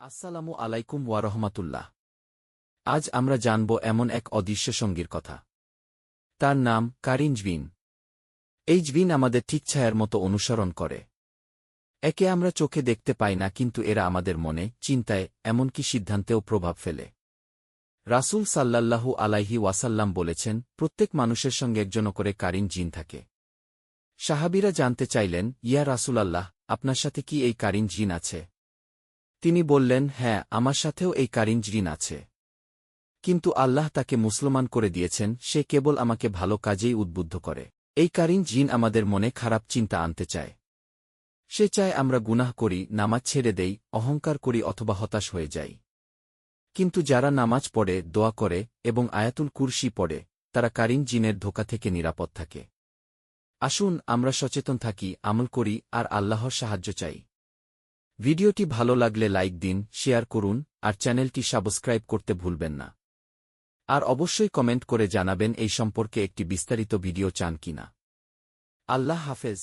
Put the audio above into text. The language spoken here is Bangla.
আসসালামু আলাইকুম ওয়ারহমাতুল্লাহ আজ আমরা জানব এমন এক অদৃশ্য সঙ্গীর কথা। তার নাম কারিন জভিন এই জভিন আমাদের ঠিক ছায়ার মতো অনুসরণ করে। একে আমরা চোখে দেখতে পাই না, কিন্তু এরা আমাদের মনে, চিন্তায়, এমনকি সিদ্ধান্তেও প্রভাব ফেলে। রাসূল সাল্লাল্লাহু আলাইহি ওয়াসাল্লাম বলেছেন, প্রত্যেক মানুষের সঙ্গে একজন করে কারিন জিন থাকে। সাহাবিরা জানতে চাইলেন, ইয়া রাসূলাল্লাহ, আপনার সাথে কি এই কারিন জিন আছে? তিনি বললেন হ্যাঁ আমার সাথেও এই কারিন জিন আছে। কিন্তু আল্লাহ তাকে মুসলমান করে দিয়েছেন, সে কেবল আমাকে ভালো কাজেই উদ্বুদ্ধ করে। এই কারিন জিন আমাদের মনে খারাপ চিন্তা আনতে চায়। সে চায় আমরা গুনাহ করি, নামাজ ছেড়ে দেই, অহংকার করি অথবা হতাশ হয়ে যাই। কিন্তু যারা নামাজ পড়ে, দোয়া করে এবং আয়াতুল কুরসি পড়ে, তারা কারিন জিনের ধোকা থেকে নিরাপদ থাকে। আসুন, আমরা সচেতন থাকি, আমল করি, আর আল্লাহর সাহায্য চাই। ভিডিওটি ভালো লাগলে লাইক দিন, শেয়ার করুন, আর চ্যানেলটি সাবস্ক্রাইব করতে ভুলবেন না। আর অবশ্যই কমেন্ট করে জানাবেন এই সম্পর্কে একটি বিস্তারিত ভিডিও চান কিনা। আল্লাহ হাফেজ।